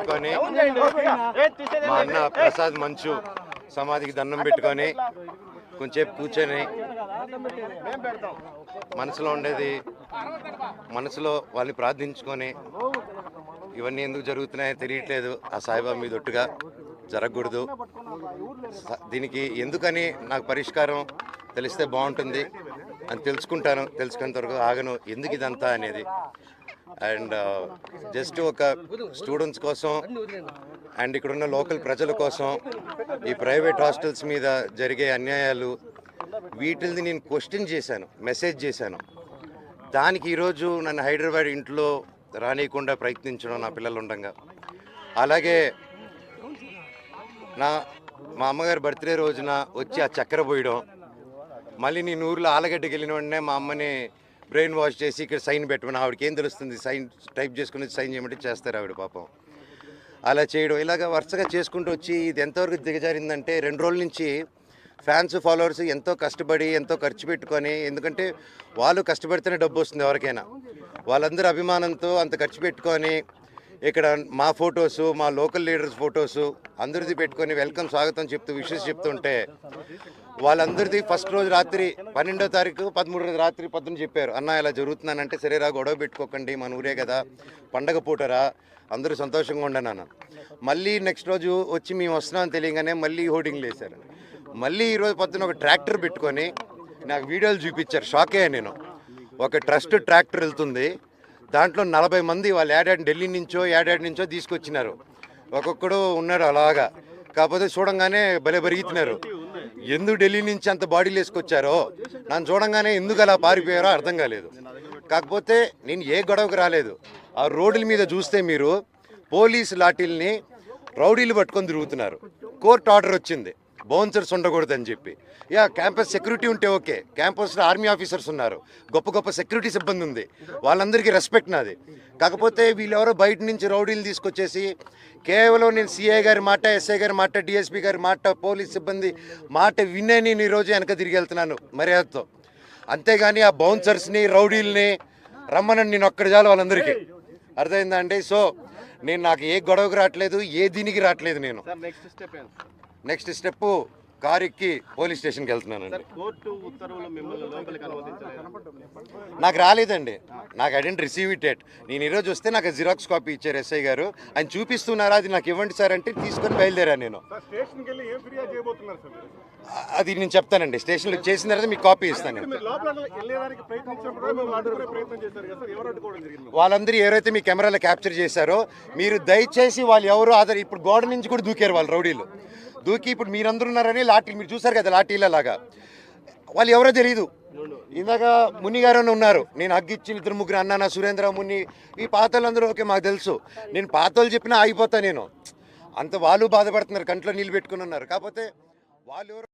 పెట్టుకొని మా అన్న ప్రసాద్ మంచు సమాధికి దండం పెట్టుకొని కొంచెంసేపు కూర్చొని మనసులో ఉండేది మనసులో వాళ్ళని ప్రార్థించుకొని ఇవన్నీ ఎందుకు జరుగుతున్నాయో తెలియట్లేదు. ఆ సాయిబాబా మీద ఒట్టుగా జరగకూడదు. దీనికి ఎందుకని నాకు పరిష్కారం తెలిస్తే బాగుంటుంది అని తెలుసుకుంటాను. తెలుసుకునేంత వరకు ఆగను. ఎందుకు ఇదంతా అనేది అండ్ జస్ట్ ఒక స్టూడెంట్స్ కోసం అండ్ ఇక్కడున్న లోకల్ ప్రజల కోసం ఈ ప్రైవేట్ హాస్టల్స్ మీద జరిగే అన్యాయాలు వీటిని నేను క్వశ్చన్ చేశాను మెసేజ్ చేశాను. దానికి ఈరోజు నన్ను హైదరాబాద్ ఇంట్లో రానియకుండా ప్రయత్నించడం నా పిల్లలు ఉండగా. అలాగే నా మా అమ్మగారి బర్త్డే రోజున వచ్చి ఆ చక్కెర పోయడం మళ్ళీ నేను ఊర్లో ఆలగడ్డకి వెళ్ళిన వెంటనే మా అమ్మని బ్రెయిన్ వాష్ చేసి ఇక్కడ సైన్ పెట్టమని ఆవిడకి ఏం తెలుస్తుంది? సైన్ టైప్ చేసుకుని సైన్ చేయమంటే చేస్తారు ఆవిడ పాపం. అలా చేయడం ఇలాగ వరుసగా చేసుకుంటూ వచ్చి ఇది ఎంతవరకు దిగజారిందంటే రెండు రోజుల నుంచి ఫ్యాన్స్ ఫాలోవర్స్ ఎంతో కష్టపడి ఎంతో ఖర్చు పెట్టుకొని ఎందుకంటే వాళ్ళు కష్టపడితేనే డబ్బు వస్తుంది ఎవరికైనా. వాళ్ళందరూ అభిమానంతో అంత ఖర్చు పెట్టుకొని ఇక్కడ మా ఫొటోస్ మా లోకల్ లీడర్స్ ఫొటోస్ అందరిది పెట్టుకొని వెల్కమ్ స్వాగతం చెప్తూ విషెస్ చెప్తుంటే వాళ్ళందరిది ఫస్ట్ రోజు రాత్రి పన్నెండో తారీఖు పదమూడు రోజు రాత్రి పొద్దున చెప్పారు. అన్న ఇలా జరుగుతున్నానంటే సరేరా గొడవ పెట్టుకోకండి మన ఊరే కదా పండగ పూటరా అందరూ సంతోషంగా ఉండనాన్న మళ్ళీ నెక్స్ట్ రోజు వచ్చి మేము వస్తున్నామని తెలియగానే మళ్ళీ హోర్డింగ్లు వేశారు. మళ్ళీ ఈరోజు పొద్దున ఒక ట్రాక్టర్ పెట్టుకొని నాకు వీడియోలు చూపించారు. షాక్ అయ్యా నేను. ఒక ట్రస్ట్ ట్రాక్టర్ వెళ్తుంది. దాంట్లో నలభై మంది వాళ్ళు ఏడాడి ఢిల్లీ నుంచో ఏడాడి నుంచో తీసుకొచ్చినారు. ఒక్కొక్కడు ఉన్నాడు అలాగా. కాకపోతే చూడంగానే భలే పెరుగుతున్నారు ఎందుకు ఢిల్లీ నుంచి అంత బాడీలు వేసుకొచ్చారో? నన్ను చూడంగానే ఎందుకు అలా పారిపోయారో అర్థం కాలేదు. కాకపోతే నేను ఏ గొడవకు రాలేదు. ఆ రోడ్ల మీద చూస్తే మీరు పోలీస్ లాఠీల్ని రౌడీలు పట్టుకొని తిరుగుతున్నారు. కోర్టు ఆర్డర్ వచ్చింది. బౌన్సర్స్ ఉండకూడదని చెప్పి. యా క్యాంపస్ సెక్యూరిటీ ఉంటే ఓకే. క్యాంపస్లో ఆర్మీ ఆఫీసర్స్ ఉన్నారు. గొప్ప గొప్ప సెక్యూరిటీ సిబ్బంది ఉంది. వాళ్ళందరికీ రెస్పెక్ట్ నాది. కాకపోతే వీళ్ళెవరో బయట నుంచి రౌడీలు తీసుకొచ్చేసి కేవలం నేను సీఏ గారి మాట ఎస్ఐ గారి మాట డిఎస్పీ గారి మాట పోలీస్ సిబ్బంది మాట వినే నేను ఈరోజు వెనక తిరిగి వెళ్తున్నాను మర్యాదతో. అంతేగాని ఆ బౌన్సర్స్ని రౌడీల్ని రమ్మనని నేను ఒక్కడి చాలు వాళ్ళందరికీ. అర్థమైందా అండి? సో నేను నాకు ఏ గొడవకు రావట్లేదు ఏ దీనికి రావట్లేదు నేను. Next step next step car ఎక్కి పోలీస్ స్టేషన్కి వెళ్తున్నానండి. కోర్టు ఉత్తర్వులు మిమ్మల్ని లోపలికి అనుమతించలేదు. నాకు రాలేదండి. నాకు I didn't receive it yet. నేను ఈరోజు వస్తే నాకు జిరాక్స్ కాపీ ఇచ్చారు ఎస్ఐ గారు. ఆయన చూపిస్తున్నారా అది నాకు ఇవ్వండి సార్ అంటే తీసుకొని బయలుదేరాను నేను. అది నేను చెప్తానండి. స్టేషన్లో చేసిన తర్వాత మీకు కాపీ ఇస్తాను వాళ్ళందరూ ఎవరైతే మీ కెమెరాలో క్యాప్చర్ చేశారో మీరు దయచేసి వాళ్ళు ఎవరు ఆధార్ ఇప్పుడు గోడ నుంచి కూడా దూకారు వాళ్ళు రౌడీలు. దూకి ఇప్పుడు మీరందరూ ఉన్నారని లాఠీలు మీరు చూసారు కదా లాఠీలలాగా. వాళ్ళు ఎవరో తెలియదు ఇందాక ముని గారు ఉన్నారు. నేను అగ్గిచ్చిన ఇద్దరు ముగ్గురు అన్నానా సురేంద్ర ముని ఈ పాతలందరూ ఓకే మాకు తెలుసు. నేను పాతలు చెప్పినా ఆగిపోతా నేను. అంత వాళ్ళు బాధపడుతున్నారు కంట్లో నీళ్ళు పెట్టుకుని ఉన్నారు. కాకపోతే వాళ్ళు ఎవరు